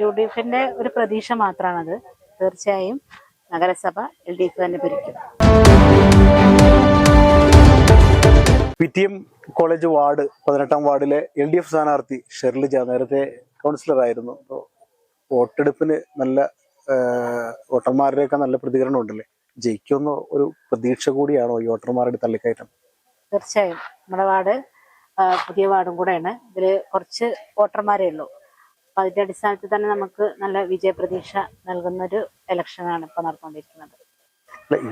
U D എഫിന്റെ ഒരു പ്രതീക്ഷ മാത്രമാണത് തീർച്ചയായും നഗരസഭ എൽ ഡി എഫ് തന്നെ ഭരിക്കും. P T M college ward പതിനെട്ടാം വാർഡിലെ എൽ ഡി എഫ് സ്ഥാനാർത്ഥി ഷെർലിജ നേരത്തെ കൗൺസിലർ ആയിരുന്നു. അപ്പോൾ വോട്ടെടുപ്പിന് നല്ല വോട്ടർമാരുടെയൊക്കെ നല്ല പ്രതികരണം ഉണ്ടല്ലേ? ജയിക്കുന്ന ഒരു പ്രതീക്ഷ കൂടിയാണോ ഈ വോട്ടർമാരുടെ തള്ളിക്കയറ്റം? തീർച്ചയായും. നമ്മുടെ വാർഡ് പുതിയ വാർഡും കൂടെയാണ്. ഇതിൽ കുറച്ച് വോട്ടർമാരേ ഉള്ളൂ. അപ്പൊ അതിന്റെ അടിസ്ഥാനത്തിൽ തന്നെ നമുക്ക് നല്ല വിജയപ്രതീക്ഷ നൽകുന്ന ഒരു ഇലക്ഷനാണ് ഇപ്പൊ നടന്നുകൊണ്ടിരിക്കുന്നത്.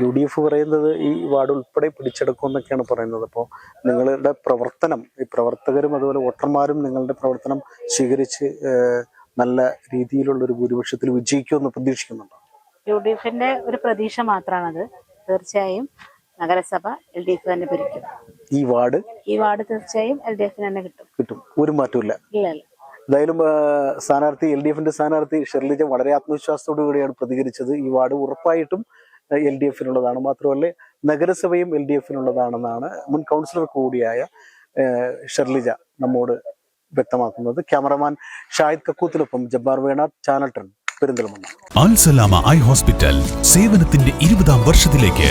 യു ഡി എഫ് പറയുന്നത് ഈ വാർഡ് ഉൾപ്പെടെ പിടിച്ചെടുക്കും എന്നൊക്കെയാണ് പറയുന്നത്. അപ്പോൾ നിങ്ങളുടെ പ്രവർത്തനം ഈ പ്രവർത്തകരും അതുപോലെ വോട്ടർമാരും നിങ്ങളുടെ പ്രവർത്തനം സ്വീകരിച്ച് നല്ല രീതിയിലുള്ള ഒരു ഭൂരിപക്ഷത്തിൽ വിജയിക്കുമെന്ന് പ്രതീക്ഷിക്കുന്നുണ്ടോ? യു ഡി എഫിന്റെ ഒരു പ്രതീക്ഷ മാത്രമാണത് തീർച്ചയായും നഗരസഭ എൽ ഡി എഫ് തന്നെ ഭരിക്കും. ഈ വാർഡ്? ഈ വാർഡ് തീർച്ചയായും എൽ ഡി എഫിന് തന്നെ കിട്ടും. കിട്ടും. ഒരു മാറ്റമില്ല ഇല്ല. എന്തായാലും സ്ഥാനാർത്ഥി എൽ ഡി എഫിന്റെ സ്ഥാനാർത്ഥി ഷെർലിജ വളരെ ആത്മവിശ്വാസത്തോടു കൂടിയാണ് പ്രതികരിച്ചത്. ഈ വാർഡ് ഉറപ്പായിട്ടും എൽ ഡി എഫിനുള്ളതാണ്. മാത്രമല്ല നഗരസഭയും എൽ ഡി എഫിനുള്ളതാണെന്നാണ് മുൻ കൗൺസിലർ കൂടിയായ ഷെർലിജ നമ്മോട് വ്യക്തമാക്കുന്നത്. Cameraman Shahid കക്കൂത്തിനൊപ്പം Jabbar Venad channel ten Perinthalmanna. Alsalama eye hospital സേവനത്തിന്റെ ഇരുപതാം വർഷത്തിലേക്ക്.